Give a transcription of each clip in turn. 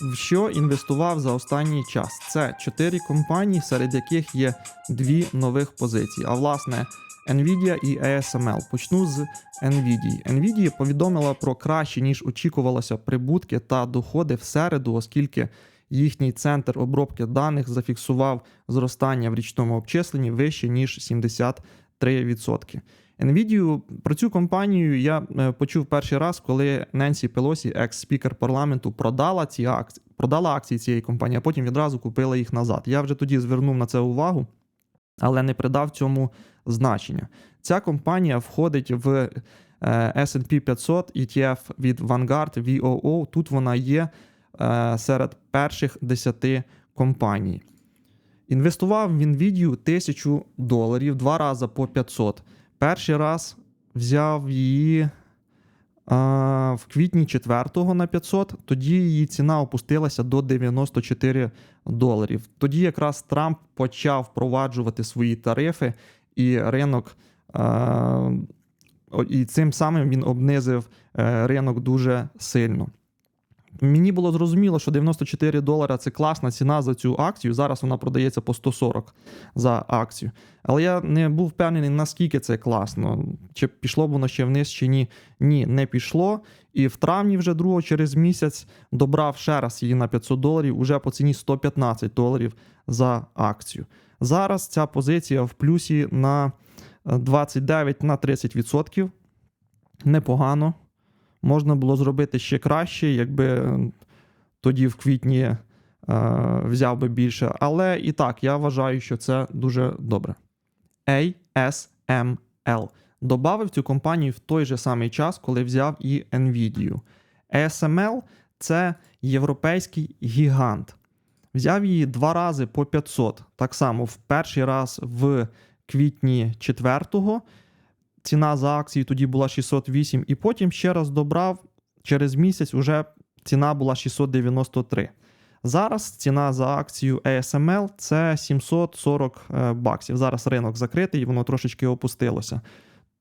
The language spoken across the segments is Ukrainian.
в що інвестував за останній час. Це чотири компанії, серед яких є дві нових позиції. А власне, Nvidia і ASML. Почну з Nvidia. Nvidia повідомила про кращі, ніж очікувалося, прибутки та доходи в середу, оскільки їхній центр обробки даних зафіксував зростання в річному обчисленні вище ніж 73%. Nvidia, про цю компанію я е, почув перший раз, коли Ненсі Пелосі, екс-спікер парламенту, продала ці акції, продала акції цієї компанії, а потім відразу купила їх назад. Я вже тоді звернув на це увагу, але не придав цьому значення. Ця компанія входить в S&P 500 ETF від Vanguard VOO. Тут вона є е, серед перших 10 компаній. Інвестував в Nvidia тисячу доларів два рази по 500. Перший раз взяв її а, в квітні 4-го на 500, тоді її ціна опустилася до 94 доларів. Тоді якраз Трамп почав впроваджувати свої тарифи, і ринок, а, і цим самим він обнизив е, ринок дуже сильно. Мені було зрозуміло, що 94 долара це класна ціна за цю акцію. Зараз вона продається по 140 за акцію. Але я не був впевнений, наскільки це класно. Чи пішло б воно ще вниз, чи ні. Ні, не пішло. І в травні вже другого через місяць добрав ще раз її на 500 доларів, уже по ціні 115 доларів за акцію. Зараз ця позиція в плюсі на е, 29 на 30%. Непогано. Можна було зробити ще краще, якби е, тоді в квітні е, взяв би більше. Але і так, я вважаю, що це дуже добре. ASML. Добавив цю компанію в той же самий час, коли взяв і Nvidia. ASML це європейський гігант. Взяв її два рази по 500. Так само, в перший раз в квітні 4-го. Ціна за акцію тоді була 608, і потім ще раз добрав. Через місяць уже ціна була 693. Зараз ціна за акцію ASML це 740 е, баксів. Зараз ринок закритий, воно трошечки опустилося.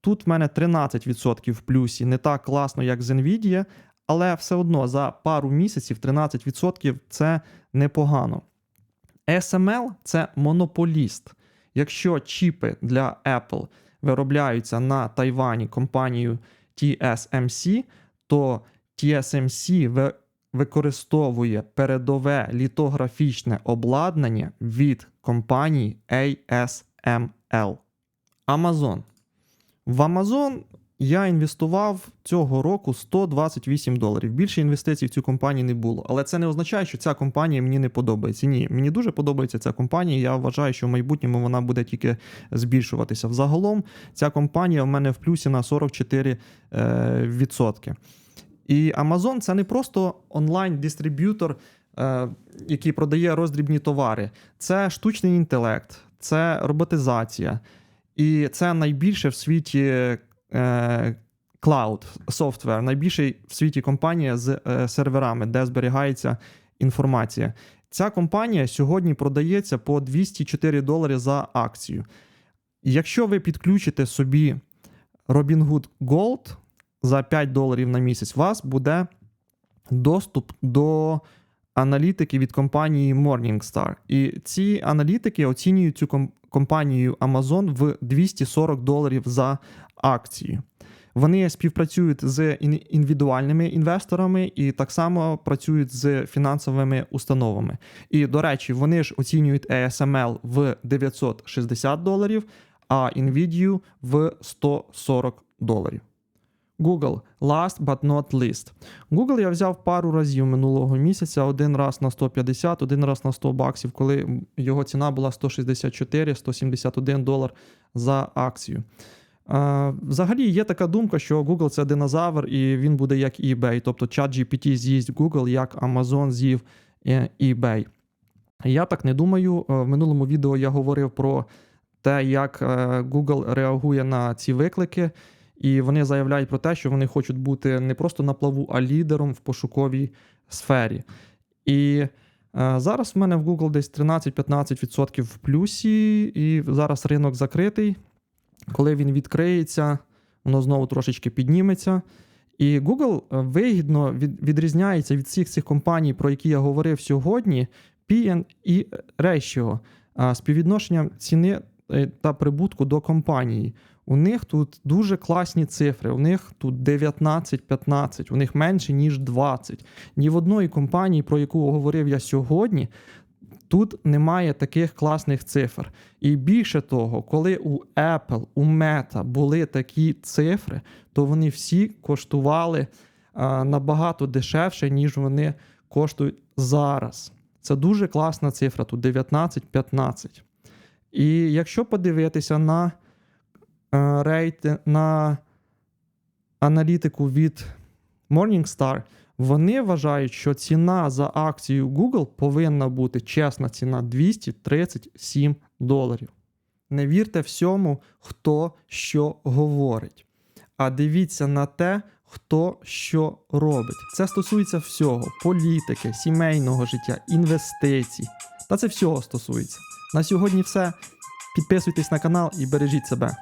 Тут в мене 13% в плюсі, не так класно, як з Nvidia, але все одно за пару місяців 13% це непогано. ASML це монополіст. Якщо чіпи для Apple виробляються на Тайвані компанією TSMC, то TSMC використовує передове літографічне обладнання від компанії ASML. Amazon. В Amazon я інвестував цього року 128 доларів. Більше інвестицій в цю компанію не було. Але це не означає, що ця компанія мені не подобається. Ні, мені дуже подобається ця компанія. Я вважаю, що в майбутньому вона буде тільки збільшуватися. Взагалом, ця компанія в мене в плюсі на 44%. Е. І Amazon це не просто онлайн-дистриб'ютор, е, який продає роздрібні товари. Це штучний інтелект, це роботизація. І це найбільше в світі е, cloud software, найбільший в світі компанія з е, серверами, де зберігається інформація. Ця компанія сьогодні продається по 204 долари за акцію. Якщо ви підключите собі Robinhood Gold за 5 доларів на місяць, у вас буде доступ до аналітики від компанії Morningstar. І ці аналітики оцінюють цю ком- компанію Amazon в 240 доларів за акцію. Вони співпрацюють з індивідуальними інвесторами і так само працюють з фінансовими установами. І, до речі, вони ж оцінюють ASML в 960 доларів, а Nvidia в 140 доларів. Google last but not least. Google я взяв пару разів минулого місяця, один раз на 150, один раз на 100 баксів, коли його ціна була 164-171 долар за акцію. Взагалі є така думка, що Google це динозавр, і він буде як eBay. Тобто ChatGPT з'їсть Google, як Amazon з'їв е, eBay. Я так не думаю. Е, В минулому відео я говорив про те, як е, Google реагує на ці виклики. І вони заявляють про те, що вони хочуть бути не просто на плаву, а лідером в пошуковій сфері. І е, зараз в мене в Google десь 13-15% в плюсі, і зараз ринок закритий. Коли він відкриється, воно знову трошечки підніметься. І Google е, вигідно від, відрізняється від всіх цих компаній, про які я говорив сьогодні, P&E ratio, а, співвідношенням ціни е, та прибутку до компанії. У них тут дуже класні цифри. У них тут 19-15, у них менше, ніж 20. Ні в одної компанії, про яку говорив я сьогодні, тут немає таких класних цифр. І більше того, коли у Apple, у Meta були такі цифри, то вони всі коштували а, набагато дешевше, ніж вони коштують зараз. Це дуже класна цифра, тут 19-15. І якщо подивитися на е, рейти, на аналітику від Morningstar, вони вважають, що ціна за акцію Google повинна бути чесна ціна 237 доларів. Не вірте всьому, хто що говорить, а дивіться на те, хто що робить. Це стосується всього: політики, сімейного життя, інвестицій. Та це всього стосується. На сьогодні все. Підписуйтесь на канал і бережіть себе.